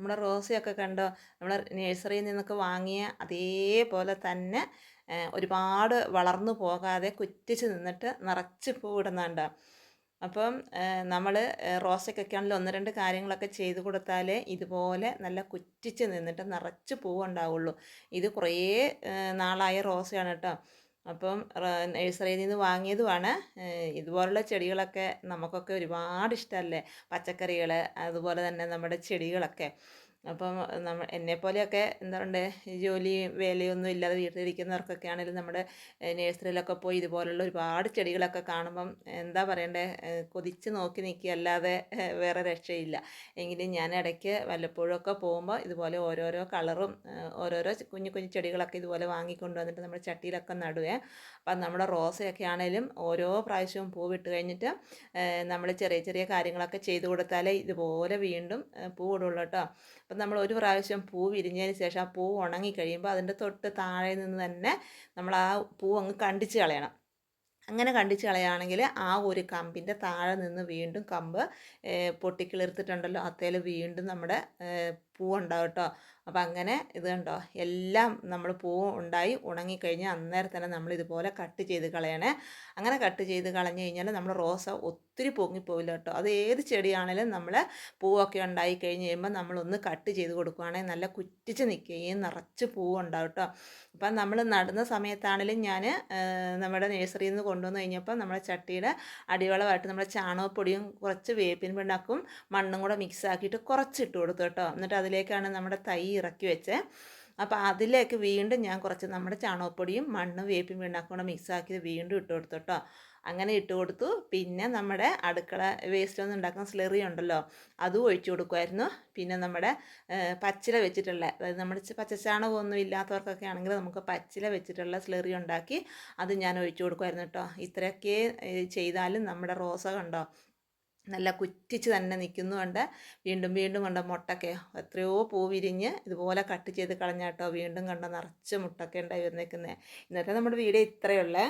നമ്മുടെ റോസയൊക്കെ കണ്ടോ? നമ്മൾ നഴ്സറിയിൽ നിന്നൊക്കെ വാങ്ങിയ അതേപോലെ തന്നെ ഒരുപാട് വളർന്നു പോകാതെ കുറ്റിച്ച് നിന്നിട്ട് നിറച്ച് പൂവിടുന്നുണ്ട് അപ്പം നമ്മൾ റോസയ്ക്കൊക്കെ ആണെങ്കിൽ ഒന്ന് രണ്ട് കാര്യങ്ങളൊക്കെ ചെയ്ത് കൊടുത്താലേ ഇതുപോലെ നല്ല കുറ്റിച്ച് നിന്നിട്ട് നിറച്ച് പൂവുണ്ടാവുള്ളൂ ഇത് കുറേ നാളായ റോസയാണ് കേട്ടോ. അപ്പം നഴ്സറിയിൽ നിന്ന് വാങ്ങിയതുമാണ്. ഇതുപോലുള്ള ചെടികളൊക്കെ നമുക്കൊക്കെ ഒരുപാട് ഇഷ്ടമല്ലേ? പച്ചക്കറികൾ അതുപോലെ തന്നെ നമ്മുടെ ചെടികളൊക്കെ. അപ്പം നമ്മൾ എന്നെപ്പോലെയൊക്കെ എന്താ പറയണ്ടേ ജോലി വേലയൊന്നും ഇല്ലാതെ വീട്ടിലിരിക്കുന്നവർക്കൊക്കെ ആണെങ്കിലും നമ്മുടെ നേഴ്സറിയിലൊക്കെ പോയി ഇതുപോലുള്ള ഒരുപാട് ചെടികളൊക്കെ കാണുമ്പം എന്താ പറയണ്ടേ കൊതിച്ച് നോക്കി നിൽക്കുക അല്ലാതെ വേറെ രക്ഷയില്ല. എങ്കിലും ഞാൻ ഇടയ്ക്ക് വല്ലപ്പോഴൊക്കെ പോകുമ്പോൾ ഇതുപോലെ ഓരോരോ കളറും ഓരോരോ കുഞ്ഞു കുഞ്ഞു ചെടികളൊക്കെ ഇതുപോലെ വാങ്ങിക്കൊണ്ട് വന്നിട്ട് നമ്മുടെ ചട്ടിയിലൊക്കെ നടുവേ അപ്പം നമ്മുടെ റോസയൊക്കെ ആണെങ്കിലും ഓരോ പ്രാവശ്യവും പൂവിട്ട് കഴിഞ്ഞിട്ട് നമ്മൾ ചെറിയ ചെറിയ കാര്യങ്ങളൊക്കെ ചെയ്തു കൊടുത്താലേ ഇതുപോലെ വീണ്ടും പൂവിടുള്ളൂ കേട്ടോ. അപ്പം നമ്മൾ ഒരു പ്രാവശ്യം പൂ വിരിഞ്ഞതിന് ശേഷം ആ പൂ ഉണങ്ങി കഴിയുമ്പോൾ അതിന്റെ തൊട്ട് താഴെ നിന്ന് തന്നെ നമ്മൾ ആ പൂ അങ്ങ് കണ്ടിച്ച് കളയണം. അങ്ങനെ കണ്ടിച്ച് കളയുകയാണെങ്കിൽ ആ ഒരു കമ്പിന്റെ താഴെ നിന്ന് വീണ്ടും കമ്പ് പൊട്ടിക്കിളിർത്തിട്ടുണ്ടല്ലോ അത്തേൽ വീണ്ടും നമ്മുടെ പൂ ഉണ്ടാവും കേട്ടോ. അപ്പോൾ അങ്ങനെ ഇത് കണ്ടോ എല്ലാം നമ്മൾ പൂ ഉണ്ടായി ഉണങ്ങിക്കഴിഞ്ഞാൽ അന്നേരം തന്നെ നമ്മൾ ഇതുപോലെ കട്ട് ചെയ്ത് കളയണേ. അങ്ങനെ കട്ട് ചെയ്ത് കളഞ്ഞു കഴിഞ്ഞാൽ നമ്മൾ റോസ ഒത്തിരി പൊങ്ങിപ്പോവില്ല കേട്ടോ. അത് ഏത് ചെടിയാണെങ്കിലും നമ്മൾ പൂവൊക്കെ ഉണ്ടായി കഴിഞ്ഞ് കഴിയുമ്പോൾ നമ്മളൊന്ന് കട്ട് ചെയ്ത് കൊടുക്കുകയാണെങ്കിൽ നല്ല കുറ്റിച്ച് നിൽക്കുകയും നിറച്ച് പൂവുണ്ടാവും കേട്ടോ. അപ്പം നമ്മൾ നടുന്ന സമയത്താണെങ്കിലും ഞാൻ നമ്മുടെ നഴ്സറിയിൽ നിന്ന് കൊണ്ടുവന്ന് കഴിഞ്ഞപ്പോൾ നമ്മുടെ ചട്ടിയുടെ അടിവളമായിട്ട് നമ്മുടെ ചാണകപ്പൊടിയും കുറച്ച് വേപ്പിൻ പിണ്ണാക്കും മണ്ണും കൂടെ മിക്സ് ആക്കിയിട്ട് കുറച്ച് ഇട്ട് കൊടുത്തു കേട്ടോ. എന്നിട്ട് അതിലേക്കാണ് നമ്മുടെ തൈ ഇറക്കി വെച്ചത് അപ്പോൾ അതിലേക്ക് വീണ്ടും ഞാൻ കുറച്ച് നമ്മുടെ ചാണകപ്പൊടിയും മണ്ണും വേപ്പും പിണ്ണാക്കും കൂടെ മിക്സ് ആക്കിയത് വീണ്ടും ഇട്ട് കൊടുത്തു കേട്ടോ അങ്ങനെ ഇട്ട് കൊടുത്തു. പിന്നെ നമ്മുടെ അടുക്കള വേസ്റ്റ് ഒന്നും ഉണ്ടാക്കുന്ന സ്ലെറി ഉണ്ടല്ലോ അതും ഒഴിച്ചു കൊടുക്കുമായിരുന്നു പിന്നെ നമ്മുടെ പച്ചില വെച്ചിട്ടുള്ള അതായത് നമ്മുടെ പച്ചച്ചാണകമൊന്നും ഇല്ലാത്തവർക്കൊക്കെ ആണെങ്കിൽ നമുക്ക് പച്ചില വെച്ചിട്ടുള്ള സ്ലെറി ഉണ്ടാക്കി അത് ഞാൻ ഒഴിച്ചു കൊടുക്കുമായിരുന്നു കേട്ടോ ഇത്രയൊക്കെ ചെയ്താലും നമ്മുടെ റോസ കണ്ടോ നല്ല കുറ്റിച്ച് തന്നെ നിൽക്കുന്നുണ്ട്. വീണ്ടും വീണ്ടും കണ്ട മുട്ടൊക്കെ എത്രയോ പൂ വിരിഞ്ഞ് ഇതുപോലെ കട്ട് ചെയ്ത് കളഞ്ഞാട്ടോ വീണ്ടും കണ്ട നിറച്ച് മുട്ടൊക്കെ ഉണ്ടായി വന്നേക്കുന്നത് ഇന്നത്തെ നമ്മുടെ വീഡിയോ ഇത്രയുള്ളേ